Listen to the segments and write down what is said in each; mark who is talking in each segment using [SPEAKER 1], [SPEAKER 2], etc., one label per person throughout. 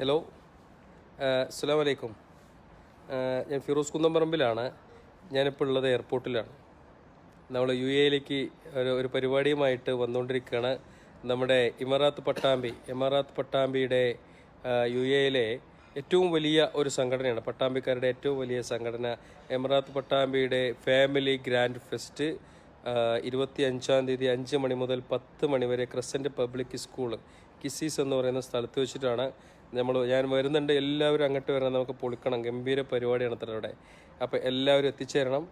[SPEAKER 1] Hello അസ്സാം വലൈക്കും ഞാൻ ഫിറോസ് കുന്നംപറമ്പിലാണ്. ഞാനിപ്പോൾ ഉള്ളത് എയർപോർട്ടിലാണ്. നമ്മൾ യു എയിലേക്ക് ഒരു ഒരു പരിപാടിയുമായിട്ട് വന്നുകൊണ്ടിരിക്കുകയാണ്. നമ്മുടെ ഇമറാത്ത് പട്ടാമ്പി ഇമറാത്ത് പട്ടാമ്പിയുടെ യു എയിലെ ഏറ്റവും വലിയ ഒരു സംഘടനയാണ് പട്ടാമ്പിക്കാരുടെ ഏറ്റവും വലിയ സംഘടന എമറാത്ത് പട്ടാമ്പിയുടെ ഫാമിലി ഗ്രാൻഡ് ഫെസ്റ്റ് ഇരുപത്തി അഞ്ചാം തീയതി അഞ്ച് മണി മുതൽ പത്ത് മണി വരെ ക്രസന്റ് പബ്ലിക് സ്കൂൾ കിസീസ് എന്ന് പറയുന്ന സ്ഥലത്ത് വെച്ചിട്ടാണ് നമ്മൾ ഞാൻ വരുന്നുണ്ട്. എല്ലാവരും അങ്ങോട്ട് വരണം. നമുക്ക് പൊളിക്കണം. ഗംഭീര പരിപാടിയാണ് അവിടെ അപ്പോൾ എല്ലാവരും എത്തിച്ചേരണം.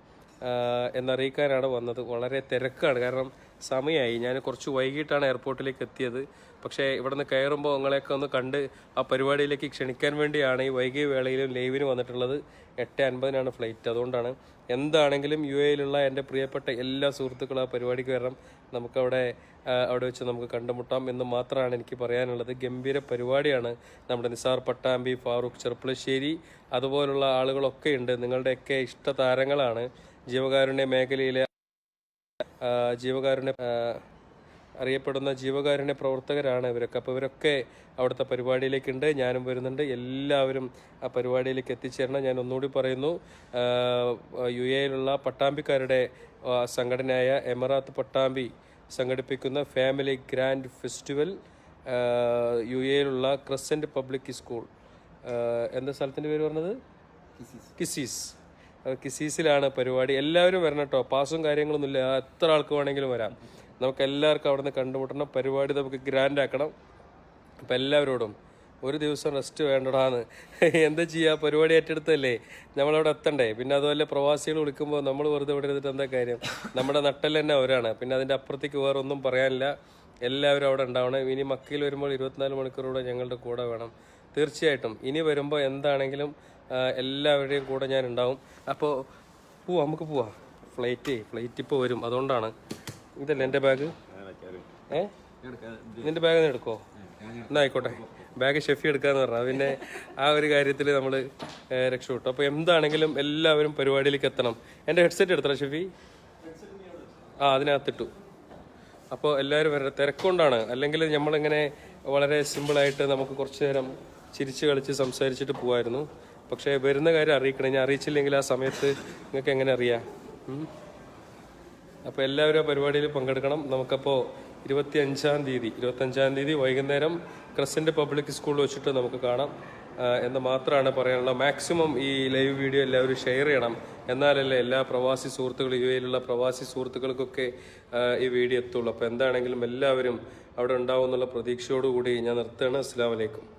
[SPEAKER 1] എന്നറിയിക്കാനാണ് വന്നത്. വളരെ തിരക്കാണ്. കാരണം സമയമായി. ഞാൻ കുറച്ച് വൈകിട്ടാണ് എയർപോർട്ടിലേക്ക് എത്തിയത്. പക്ഷേ ഇവിടുന്ന് കയറുമ്പോൾ നിങ്ങളെയൊക്കെ ഒന്ന് കണ്ട് ആ പരിപാടിയിലേക്ക് ക്ഷണിക്കാൻ വേണ്ടിയാണ് ഈ വൈകിയ വേളയിലും ലൈവിന് വന്നിട്ടുള്ളത്. എട്ട് അൻപതിനാണ് ഫ്ലൈറ്റ്. അതുകൊണ്ടാണ് എന്താണെങ്കിലും യു എയിലുള്ള എന്റെ പ്രിയപ്പെട്ട എല്ലാ സുഹൃത്തുക്കളും ആ പരിപാടിക്ക് വരണം. നമുക്കവിടെ അവിടെ വെച്ച് നമുക്ക് കണ്ടുമുട്ടാം എന്ന് മാത്രമാണ് എനിക്ക് പറയാനുള്ളത്. ഗംഭീര പരിപാടിയാണ് നമ്മുടെ നിസാർ പട്ടാമ്പി ഫാറൂഖ് ചെറുപ്പളശ്ശേരി അതുപോലുള്ള ആളുകളൊക്കെ ഉണ്ട്. നിങ്ങളുടെയൊക്കെ ഇഷ്ട താരങ്ങളാണ്. ജീവകാരുണ്യ മേഖലയിലെ ജീവകാരുണ്യ അറിയപ്പെടുന്ന ജീവകാരുണ്യ പ്രവർത്തകരാണ് ഇവരൊക്കെ. അപ്പോൾ ഇവരൊക്കെ അവിടുത്തെ പരിപാടിയിലേക്കുണ്ട്. ഞാനും വരുന്നുണ്ട്. എല്ലാവരും ആ പരിപാടിയിലേക്ക് എത്തിച്ചേരണം. ഞാൻ ഒന്നുകൂടി പറയുന്നു. യു എയിലുള്ള പട്ടാമ്പിക്കാരുടെ സംഘടനയായ എമറാത്ത് പട്ടാമ്പി സംഘടിപ്പിക്കുന്ന ഫാമിലി ഗ്രാൻഡ് ഫെസ്റ്റിവൽ യു എയിലുള്ള ക്രസന്റ് പബ്ലിക് സ്കൂൾ. എന്താ സ്ഥലത്തിന്റെ പേര് പറഞ്ഞത്? കിസീസ്. കിസീസിലാണ് പരിപാടി. എല്ലാവരും വരണം കേട്ടോ. പാസും കാര്യങ്ങളൊന്നുമില്ല. എത്ര ആൾക്ക് വേണമെങ്കിലും വരാം. നമുക്ക് എല്ലാവർക്കും അവിടെ നിന്ന് കണ്ടുമുട്ടണം. പരിപാടി നമുക്ക് ഗ്രാൻഡ് ആക്കണം. അപ്പം എല്ലാവരോടും ഒരു ദിവസം റെസ്റ്റ് വേണ്ടടാന്ന്. എന്താ ചെയ്യുക പരിപാടി ഏറ്റെടുത്തല്ലേ നമ്മളവിടെ എത്തണ്ടേ? പിന്നെ അതുപോലെ പ്രവാസികൾ വിളിക്കുമ്പോൾ നമ്മൾ വെറുതെ ഇവിടെ ഇരുന്നിട്ട് എന്താ കാര്യം? നമ്മുടെ നട്ടൽ തന്നെ അവരാണ്. പിന്നെ അതിന്റെ അപ്പുറത്തേക്ക് വേറെ ഒന്നും പറയാനില്ല. എല്ലാവരും അവിടെ ഉണ്ടാവണം. ഇനി മക്കയിൽ വരുമ്പോൾ ഇരുപത്തിനാല് മണിക്കൂറോടെ ഞങ്ങളുടെ കൂടെ വേണം. തീർച്ചയായിട്ടും. ഇനി വരുമ്പോൾ എന്താണെങ്കിലും എല്ലാവരുടെയും കൂടെ ഞാൻ ഉണ്ടാവും അപ്പോൾ പോവാ നമുക്ക് പോവാം. ഫ്ലൈറ്റ് ഫ്ലൈറ്റ് ഇപ്പോൾ വരും. അതുകൊണ്ടാണ്. ഇതല്ലേ എന്റെ ബാഗ്? ഏ? നിന്റെ ബാഗ് ഒന്ന് എടുക്കോ എന്നാ ബാഗ് ഷെഫി എടുക്കാന്ന് പറഞ്ഞാൽ പിന്നെ ആ ഒരു കാര്യത്തിൽ നമ്മൾ രക്ഷപ്പെട്ടു. അപ്പോൾ എന്താണെങ്കിലും എല്ലാവരും പരിപാടിയിലേക്ക് എത്തണം. എന്റെ ഹെഡ്സെറ്റ് എടുത്തണം ഷെഫി? ആ അതിനകത്തിട്ടു. അപ്പോൾ എല്ലാവരും വരെ തിരക്കൊണ്ടാണ് അല്ലെങ്കിൽ നമ്മളിങ്ങനെ വളരെ സിമ്പിളായിട്ട് നമുക്ക് കുറച്ച് നേരം ചിരിച്ച് കളിച്ച് സംസാരിച്ചിട്ട് പോവായിരുന്നു. പക്ഷേ വരുന്ന കാര്യം അറിയിക്കണം. ഞാൻ അറിയിച്ചില്ലെങ്കിൽ ആ സമയത്ത് നിങ്ങൾക്ക് എങ്ങനെ അറിയാം? അപ്പോൾ എല്ലാവരും ആ പരിപാടിയിൽ പങ്കെടുക്കണം. നമുക്കപ്പോൾ ഇരുപത്തി അഞ്ചാം തീയതി ഇരുപത്തഞ്ചാം തീയതി വൈകുന്നേരം ക്രസന്റ് പബ്ലിക് സ്കൂളിൽ വെച്ചിട്ട് നമുക്ക് കാണാം. എന്ന് മാത്രമാണ് പറയാനുള്ളത്. മാക്സിമം ഈ ലൈവ് വീഡിയോ എല്ലാവരും ഷെയർ ചെയ്യണം. എന്നാലല്ലേ എല്ലാ പ്രവാസി സുഹൃത്തുക്കളും യു എയിലുള്ള പ്രവാസി സുഹൃത്തുക്കൾക്കൊക്കെ ഈ വീഡിയോ എത്തുള്ളൂ. അപ്പോൾ എന്താണെങ്കിലും എല്ലാവരും അവിടെ ഉണ്ടാവും എന്നുള്ള പ്രതീക്ഷയോടുകൂടി ഞാൻ നിർത്തുകയാണ്. അസ്സാം വലൈക്കും